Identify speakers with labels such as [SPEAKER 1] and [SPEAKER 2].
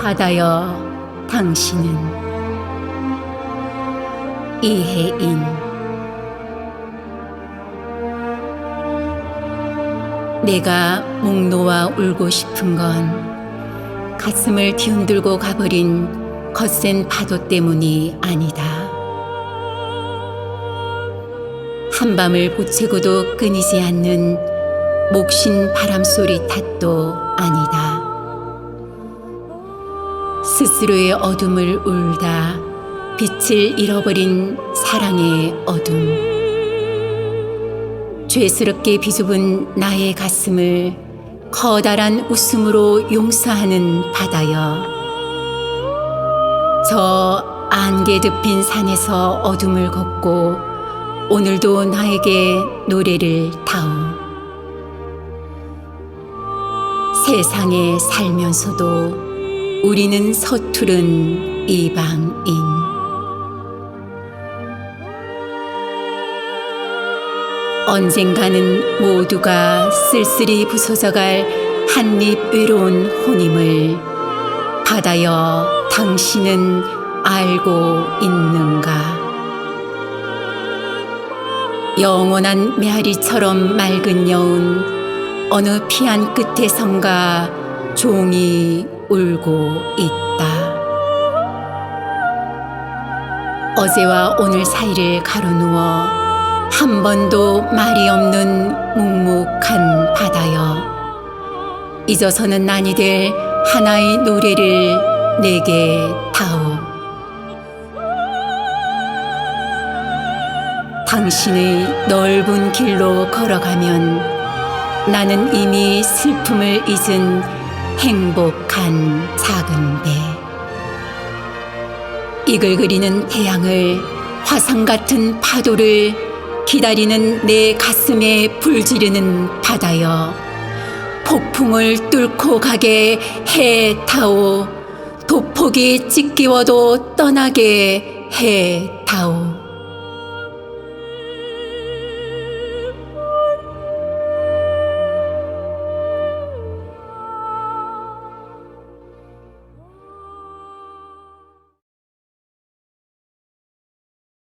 [SPEAKER 1] 바다여 당신은 이혜인 내가 목 놓아 울고 싶은 건 가슴을 뒤흔들고 가버린 거센 파도 때문이 아니다. 한밤을 보채고도 끊이지 않는 목신 바람 소리 탓도 아니다. 스스로의 어둠을 울다 빛을 잃어버린 사랑의 어둠. 죄스럽게 비좁은 나의 가슴을 커다란 웃음으로 용서하는 바다여. 저 안개 덮인 산에서 어둠을 걷고 오늘도 나에게 노래를 타오. 세상에 살면서도 우리는 서투른 이방인. 언젠가는 모두가 쓸쓸히 부서져갈 한입 외로운 혼임을 바다여 당신은 알고 있는가? 영원한 메아리처럼 맑은 여운 어느 피안 끝에 선가 종이 울고 있다. 어제와 오늘 사이를 가로누어 한 번도 말이 없는 묵묵한 바다여 잊어서는 난이 될 하나의 노래를 내게 타오 당신의 넓은 길로 걸어가면 나는 이미 슬픔을 잊은 행복한 작은 배 이글거리는 태양을 화상 같은 파도를 기다리는 내 가슴에 불지르는 바다여 폭풍을 뚫고 가게 해 타오 돋폭이 찢기워도 떠나게 해 타오